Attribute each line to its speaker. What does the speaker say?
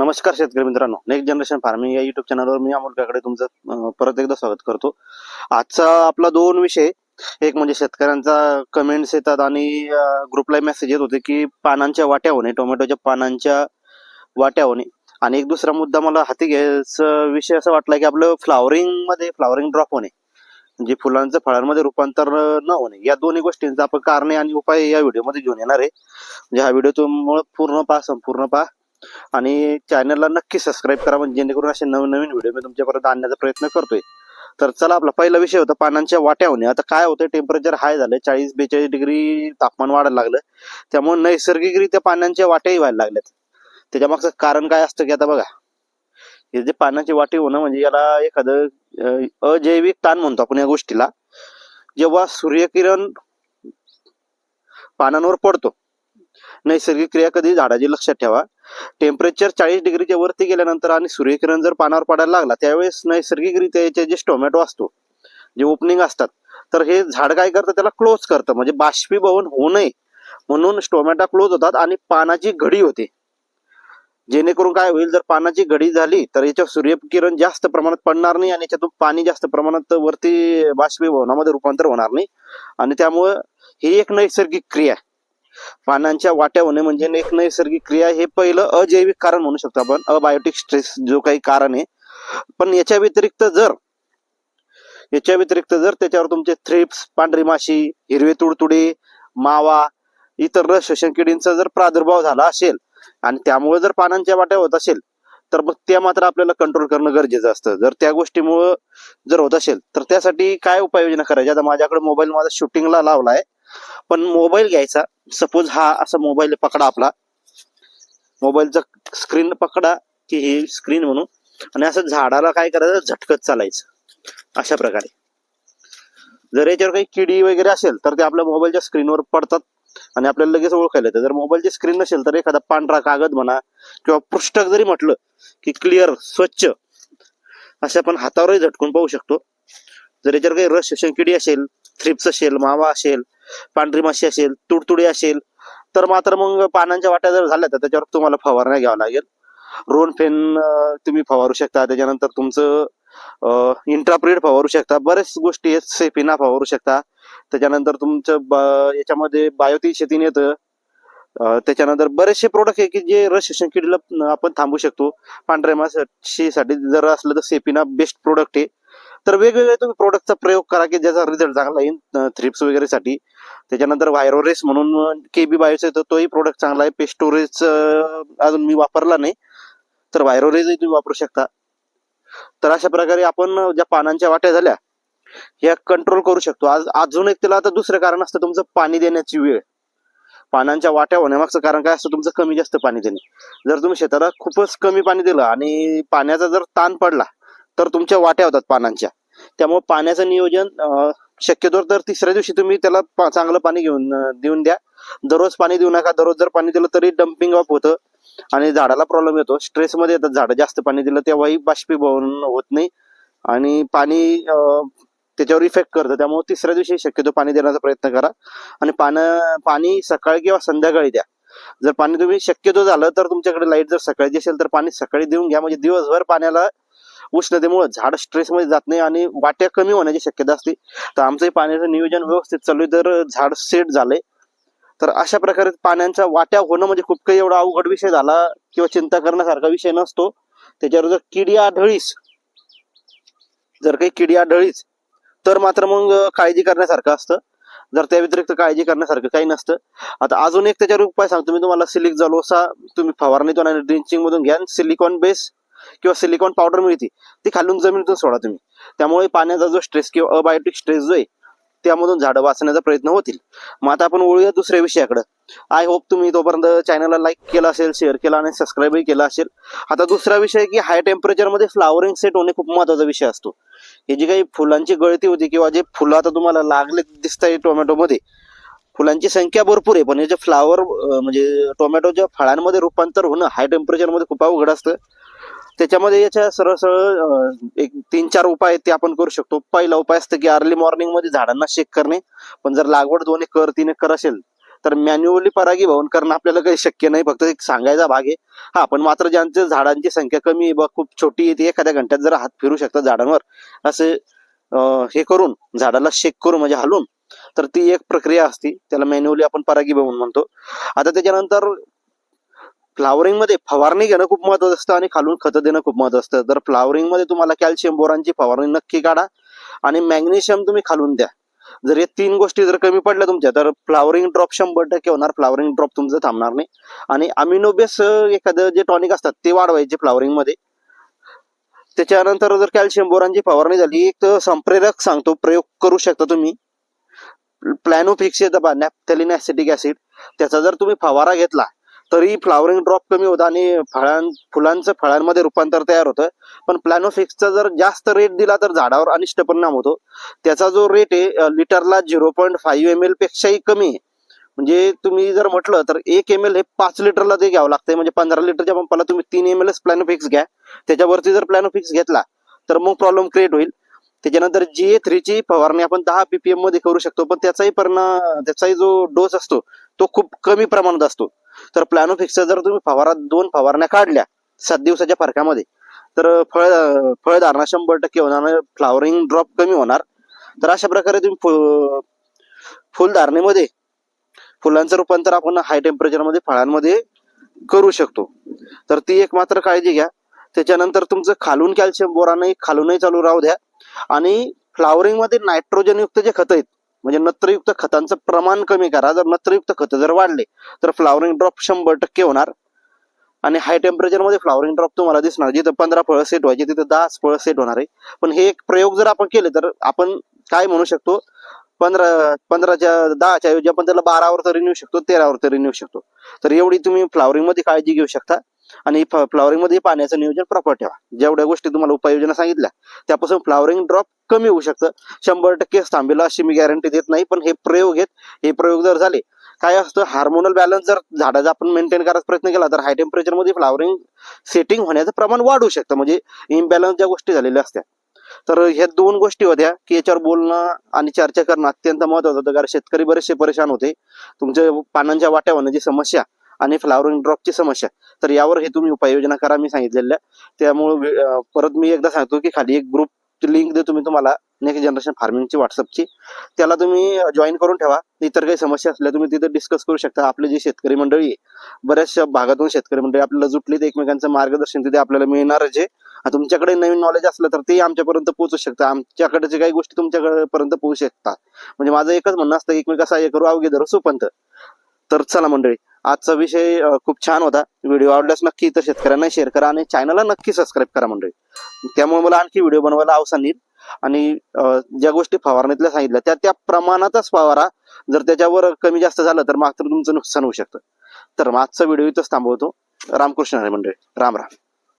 Speaker 1: नमस्कार शेतकरी मित्रांनो. नेक्स्ट जनरेशन फार्मिंग या युट्यूब चॅनलवर मी अमोल काकडे तुमचं परत एकदा स्वागत करतो. आजचा आपला दोन विषय एक म्हणजे शेतकऱ्यांचा कमेंट्स येतात आणि ग्रुपला मेसेज येत होते की पानांच्या वाट्या होणे टोमॅटोच्या पानांच्या वाट्या होणे आणि एक दुसरा मुद्दा मला हाती घ्यायचा विषय असा वाटला की आपलं फ्लावरिंगमध्ये फ्लावरिंग ड्रॉप होणे म्हणजे फुलांचं फळांमध्ये रूपांतर न होणे या दोन्ही गोष्टींचा आपण कारणे आणि उपाय या व्हिडिओमध्ये घेऊन येणार आहे. म्हणजे हा व्हिडिओ तुम्ही पूर्ण पहा संपूर्ण पहा. आणि चॅनलला नक्की सबस्क्राईब करा म्हणजे जेणेकरून असे नवीन नवीन व्हिडिओ मी तुमच्यापर्यंत आणण्याचा प्रयत्न करतोय. तर चला आपला पहिला विषय होता पानांच्या वाट्या होणे आता काय होतं टेम्परेचर हाय झालं चाळीस बेचाळीस डिग्री तापमान वाढायला लागलं. त्यामुळे नैसर्गिकरित्या पानांच्या वाट्याही व्हायला लागल्यात त्याच्या मागचं कारण काय असतं की आता बघा हे जे पानाची वाटे होणं म्हणजे याला एखादं अजैविक ताण म्हणतो आपण या गोष्टीला. जेव्हा सूर्यकिरण पानांवर पडतो नैसर्गिक क्रिया कधी झाडाची लक्षात ठेवा. टेम्परेचर चाळीस डिग्रीच्या वरती गेल्यानंतर आणि सूर्यकिरण जर पानावर पडायला लागला त्यावेळेस नैसर्गिकरित्या याचे जे टोमॅटो असतो जे ओपनिंग असतात तर हे झाड काय करतं त्याला क्लोज करतं म्हणजे बाष्पीभवन होऊ नये. म्हणून टोमॅटो क्लोज होतात आणि पानाची घडी होते. जेणेकरून काय होईल जर पानाची घडी झाली तर याच्या सूर्यकिरण जास्त प्रमाणात पडणार नाही आणि याच्यातून पाणी जास्त प्रमाणात वरती बाष्पीभवनामध्ये रूपांतर होणार नाही. आणि त्यामुळं ही एक नैसर्गिक क्रिया आहे. पानांच्या वाट्या होणे म्हणजे एक नैसर्गिक क्रिया हे पहिलं अजैविक कारण म्हणू शकतो आपण. अबायोटिक स्ट्रेस जो काही कारण आहे. पण याच्या व्यतिरिक्त जर याच्या व्यतिरिक्त जर त्याच्यावर तुमचे थ्रिप्स पांढरी माशी हिरवे तुडतुडे मावा इतर रस शोषण किडींचा जर प्रादुर्भाव झाला असेल आणि त्यामुळे जर पानांच्या वाट्या होत असेल तर मग त्या मात्र आपल्याला कंट्रोल करणं गरजेचं असतं. जर त्या गोष्टीमुळं जर होत असेल तर त्यासाठी काय उपाययोजना करायची? आता माझ्याकडे मोबाईल माझा शूटिंगला लावलाय. पण मोबाईल घ्यायचा. सपोज हा असा मोबाईल पकडा आपला. मोबाईलचा स्क्रीन पकडा की ही स्क्रीन म्हणून. आणि असं झाडाला काय करायचं? झटकत चालायचं. अशा प्रकारे. जर याच्यावर काही किडी वगैरे असेल तर ते आपल्या मोबाईलच्या स्क्रीनवर पडतात आणि आपल्याला लगेच ओळखायला येतं. जर मोबाईलची स्क्रीन नसेल तर एखादा पांढरा कागद म्हणा किंवा पृष्ठक जरी म्हटलं की क्लिअर स्वच्छ असे आपण हातावरही झटकून पाहू शकतो. जर याच्यावर काही रस किडी असेल थ्रिप्स असेल मावा असेल पांढरी माशी असेल तुडतुडी असेल तर मात्र मग पानांच्या वाट्या जर झाल्या तर त्याच्यावर तुम्हाला फवारण्या घ्यावं लागेल. रोन फेन तुम्ही फवारू शकता. त्याच्यानंतर तुमचं इंट्राप्रिड फवारू शकता. बरेच गोष्टी आहेत सेफिना फवारू शकता. त्याच्यानंतर तुमचं ब- याच्यामध्ये बायोती शेतीने येतं. त्याच्यानंतर बरेचसे प्रोडक्ट आहे की जे रस शोषण किडीला आपण थांबू शकतो. पांढऱ्या माशीसाठी जर असलं तर सेपिना बेस्ट प्रोडक्ट आहे. तर वेगवेगळे तुम्ही प्रोडक्टचा प्रयोग करा की ज्याचा रिझल्ट चांगला येईल थ्रिप्स वगैरे साठी त्याच्यानंतर व्हायरोरेस म्हणून केबी बायोचा येतो तोही प्रोडक्ट चांगला आहे. पेस्टोरेज अजून मी वापरला नाही. तर व्हायरोरेजही तुम्ही वापरू शकता. तर अशा प्रकारे आपण ज्या पानांच्या वाट्या झाल्या ह्या कंट्रोल करू शकतो. आज अजून एक त्याला आता दुसरं कारण असतं तुमचं पाणी देण्याची वेळ. पानांच्या वाट्या होण्यामागचं कारण काय असतं? तुमचं कमी जास्त पाणी देणे. जर तुम्ही शेताला खूपच कमी पाणी दिलं आणि पाण्याचा जर ताण पडला तर तुमच्या वाट्या होतात पानांच्या. त्यामुळे पाण्याचं नियोजन शक्यतोवर शक्यतो तर तिसऱ्या दिवशी तुम्ही त्याला पा- चांगलं पाणी घेऊन देऊन द्या. दररोज पाणी देऊ नका. दररोज जर पाणी दिलं तरी डम्पिंग ऑफ होतं आणि झाडाला प्रॉब्लेम येतो. स्ट्रेस मध्ये येतात झाडं. जास्त पाणी दिलं तेव्हाही बाष्पीभवन होत नाही. आणि पाणी त्याच्यावर इफेक्ट करतं. त्यामुळे तिसऱ्या दिवशी शक्यतो पाणी देण्याचा प्रयत्न करा. आणि पानं पाणी सकाळी किंवा संध्याकाळी द्या. जर पाणी तुम्ही शक्यतो झालं तर तुमच्याकडे लाइट जर सकाळची असेल तर पाणी सकाळी देऊन घ्या. म्हणजे दिवसभर पाण्याला उष्णतेमुळे झाड स्ट्रेस मध्ये जात नाही आणि वाट्या कमी होण्याची शक्यता असते. तर आमचंही पाण्याचं नियोजन व्यवस्थित चालू आहे. तर झाड सेट झालंय तर अशा प्रकारे पाण्याच्या वाट्या होणं म्हणजे खूप काही एवढा अवघड विषय झाला किंवा चिंता करण्यासारखा विषय नसतो. त्याच्यावर जर किडी आढळीस जर काही किडी आढळीच तर मात्र मग काळजी करण्यासारखं असतं. जर त्या व्यतिरिक्त काळजी करण्यासारखं काही नसतं. आता अजून एक त्याच्यावर उपाय सांगतो मी तुम्हाला. सिलिक जलोसा तुम्ही फवारणीतून आणि ड्रिंचिंग मधून घ्या. सिलिकॉन बेस किंवा सिलिकॉन पावडर मिळते ती खालून जमिनीतून सोडा तुम्ही. त्यामुळे पाण्याचा जो स्ट्रेस किंवा अबायोटिक स्ट्रेस जो आहे त्यामधून झाडं वाचण्याचा प्रयत्न होतील. मग आता आपण वळूया दुसऱ्या विषयाकडे. आय होप तुम्ही तोपर्यंत चॅनलला लाईक केला असेल शेअर केला आणि सबस्क्राईबही केला असेल. आता दुसरा विषय की हाय टेम्परेचरमध्ये फ्लावरिंग सेट होणे खूप महत्त्वाचा विषय असतो. हे जी काही फुलांची गळती होती किंवा जे फुलं आता तुम्हाला लागले दिसत आहे टोमॅटोमध्ये फुलांची संख्या भरपूर आहे पण हे जे फ्लावर म्हणजे टोमॅटोच्या फळांमध्ये रूपांतर होणं हाय टेम्परेचरमध्ये खूप अवघड असतं. त्याच्यामध्ये याच्या सरळ सरळ एक तीन चार उपाय आहेत ते आपण करू शकतो. पहिला उपाय असतं की अर्ली मॉर्निंगमध्ये झाडांना शेक करणे. पण जर लागवड दोन एकर तीन एकर असेल तर मॅन्युअली परागीभवन करणं आपल्याला काही शक्य नाही. फक्त एक सांगायचा भाग आहे. हा पण मात्र ज्यांच्या झाडांची संख्या कमी आहे बा खूप छोटी आहे ती एखाद्या घंट्यात जर हात फिरू शकतात झाडांवर. असे हे करून झाडाला शेक करून म्हणजे हलून तर ती एक प्रक्रिया असती. त्याला मॅन्युअली आपण परागीभवन म्हणतो. आता त्याच्यानंतर फ्लावरिंगमध्ये फवारणी घेणं खूप महत्वाचं असतं आणि खालून खतं देणं खूप महत्वाचं असतं. तर फ्लावरिंगमध्ये तुम्हाला कॅल्शियम बोरांची फवारणी नक्की काढा आणि मॅग्नेशियम तुम्ही खालून द्या. जर या तीन गोष्टी जर कमी पडल्या तुमच्या तर फ्लावरिंग ड्रॉप शंभर टक्के होणार. फ्लावरिंग ड्रॉप तुमचं थांबणार नाही. आणि अमिनो बेस एखादं जे टॉनिक असतात ते वाढवायचे फ्लावरिंगमध्ये. त्याच्यानंतर जर कॅल्शियम बोरांची फवारणी झाली एक संप्रेरक सांगतो प्रयोग करू शकता तुम्ही. प्लॅनोफिक्स येतं बा नॅप्थॅलिन ऍसिटिक ऍसिड त्याचा जर तुम्ही फवारा घेतला तरी फ्लावरिंग ड्रॉप कमी होतं आणि फळां फुलांचं फळांमध्ये रूपांतर तयार होतं. पण प्लॅनोफिक्सचा जर जास्त रेट दिला तर झाडावर अनिष्ट परिणाम होतो. त्याचा जो रेट आहे लिटरला zero point five M L पेक्षाही कमी आहे. म्हणजे तुम्ही जर म्हटलं तर एक एम एल हे पाच लिटरला ते घ्यावं लागतंय. म्हणजे पंधरा लिटरच्या पंपाला तुम्ही तीन एम एलच प्लॅनोफिक्स घ्या. त्याच्यावरती जर प्लॅनोफिक्स घेतला तर मग प्रॉब्लेम क्रिएट होईल. त्याच्यानंतर जी ए थ्रीची फवारणी आपण दहा पीपीएममध्ये करू शकतो. पण त्याचाही परिणाम त्याचाही जो डोस असतो तो खूप कमी प्रमाणात असतो. तर प्लॅनोफिक्सचा जर तुम्ही फवारा दोन फवारण्या काढल्या सात दिवसाच्या फरकामध्ये तर फळ फळधारणा शंभर टक्के होणार फ्लावरिंग ड्रॉप कमी होणार. तर अशा प्रकारे तुम्ही फुलधारणेमध्ये फुलांचं रूपांतर आपण हाय टेम्परेचरमध्ये फळांमध्ये करू शकतो. तर ती एक मात्र काळजी घ्या. त्याच्यानंतर तुमचं खालून कॅल्शियम बोरानही खालूनही चालू राहू द्या. आणि फ्लावरिंगमध्ये नायट्रोजन युक्त जे खत आहेत म्हणजे नत्रयुक्त खतांचं प्रमाण कमी करा. जर नत्रयुक्त खत जर वाढले तर फ्लावरिंग ड्रॉप शंभर टक्के होणार. आणि हाय टेम्परेचरमध्ये फ्लावरिंग ड्रॉप तुम्हाला दिसणार. जिथं पंधरा फळं सेट व्हायचे तिथं दहा फळं सेट होणार आहे. पण हे एक प्रयोग जर आपण केले तर आपण काय म्हणू शकतो? पंधरा पंधराच्या दहाच्या ऐवजी आपण त्याला बारावर तरी नेऊ शकतो तेरावर तरी नेऊ शकतो. तर एवढी तुम्ही फ्लावरिंगमध्ये काळजी घेऊ शकता. आणि फ्लावरिंगमध्ये पाण्याचं नियोजन प्रॉपर ठेवा. जेवढ्या गोष्टी तुम्हाला उपाययोजना सांगितल्या त्यापासून फ्लावरिंग ड्रॉप कमी होऊ शकतं. शंभर टक्के थांबेल अशी मी गॅरंटी देत नाही पण हे प्रयोग आहेत. हे प्रयोग जर झाले काय असतं हार्मोनल बॅलन्स जर झाडाचा आपण मेंटेन करायचा प्रयत्न केला तर हाय टेम्परेचरमध्ये फ्लावरिंग सेटिंग होण्याचं प्रमाण वाढू शकतं. म्हणजे इम्बॅलन्स ज्या गोष्टी झालेल्या असत्या. तर ह्या दोन गोष्टी होत्या की याच्यावर बोलणं आणि चर्चा करणं अत्यंत महत्वाचं होतं. कारण शेतकरी बरेचसे परेशान होते. तुमच्या पानांच्या वाट्या होण्याची समस्या आणि फ्लावरिंग ड्रॉपची समस्या. तर यावर हे तुम्ही उपाययोजना करा मी सांगितलेल्या. त्यामुळे परत मी एकदा सांगतो की खाली एक ग्रुप लिंक देतो मी तुम्हाला नेक्स्ट जनरेशन फार्मिंगची व्हॉट्सअपची त्याला तुम्ही जॉईन करून ठेवा. इतर काही समस्या असल्या तुम्ही तिथे डिस्कस करू शकता. आपले जे शेतकरी मंडळी आहे बऱ्याचशा भागातून शेतकरी मंडळी आपल्याला जुटली तर एकमेकांचं मार्गदर्शन तिथे आपल्याला मिळणारच आहे. तुमच्याकडे नवीन नॉलेज असलं तर ते आमच्यापर्यंत पोहोचू शकतं. आमच्याकडचे काही गोष्टी तुमच्याकडेपर्यंत पोहोचू शकतात. म्हणजे माझं एकच म्हणणं असतं की एकमेका सहाय्य करू अवघे धरू सुपंत. तर चला मंडळी आजचा विषय खूप छान होता. व्हिडिओ आवडल्यास नक्की इतर शेतकऱ्यांना शेअर करा आणि चॅनलला नक्की सबस्क्राईब करा मंडळी. त्यामुळे मला आणखी व्हिडिओ बनवायला अवसर येईल. आणि ज्या गोष्टी फवारणीतल्या सांगितल्या त्या त्या प्रमाणातच फवारा. जर त्याच्यावर कमी जास्त झालं तर मात्र तुमचं नुकसान होऊ शकतं. तर मग आजचा व्हिडिओ इथंच थांबवतो. रामकृष्ण हरे मंडळी. राम राम.